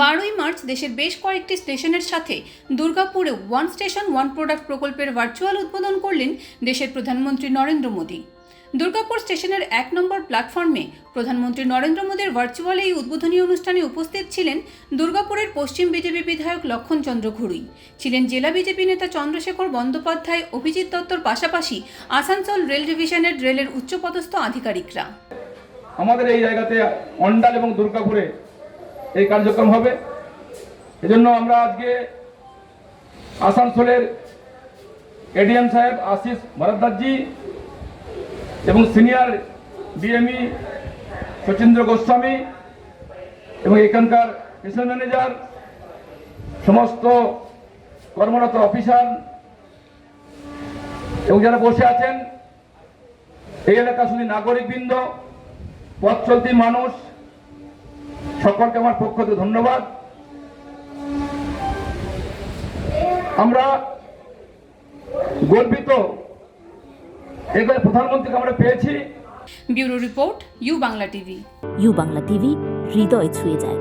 বারোই মার্চ দেশের বেশ কয়েকটি স্টেশনের সাথে দুর্গাপুরে ওয়ান স্টেশন ওয়ান প্রোডাক্ট প্রকল্পের ভার্চুয়াল উদ্বোধন করলেন দেশের প্রধানমন্ত্রী নরেন্দ্র মোদী। দুর্গাপুর স্টেশনের এক নম্বর প্ল্যাটফর্মে প্রধানমন্ত্রী নরেন্দ্র মোদীর ভার্চুয়াল এই উদ্বোধনী অনুষ্ঠানে উপস্থিত ছিলেন দুর্গাপুরের পশ্চিম বিজেপি বিধায়ক লক্ষণ চন্দ্র ঘুরুই ছিলেন জেলা বিজেপি নেতা চন্দ্রশেখর বন্দ্যোপাধ্যায়, অভিজিৎ দত্তর পাশাপাশি আসানসোল রেল ডিভিশনের রেলের উচ্চপদস্থ আধিকারিকরা। আমাদের এই জায়গাতে অন্ডাল এবং দুর্গাপুরে এই কার্যক্রম হবে। এজন্য আমরা আজকে আসানসোলের এডিএম সাহেব আশিস ভরদ্বাজি এবং সিনিয়র ডিএমই সচিন্দ্র গোস্বামী এবং এখানকার স্টেশন ম্যানেজার, সমস্ত কর্মরত অফিসার এবং যারা বসে আছেন, এই এলাকা শুধু নাগরিকবৃন্দ পথ চলতি মানুষ সকলকে আমার পক্ষ থেকে ধন্যবাদ। আমরা গর্বিত। এবার প্রধানমন্ত্রীকে আমরা পেয়েছি। Bureau report U Bangla TV. U Bangla TV হৃদয় ছুঁয়ে যায়।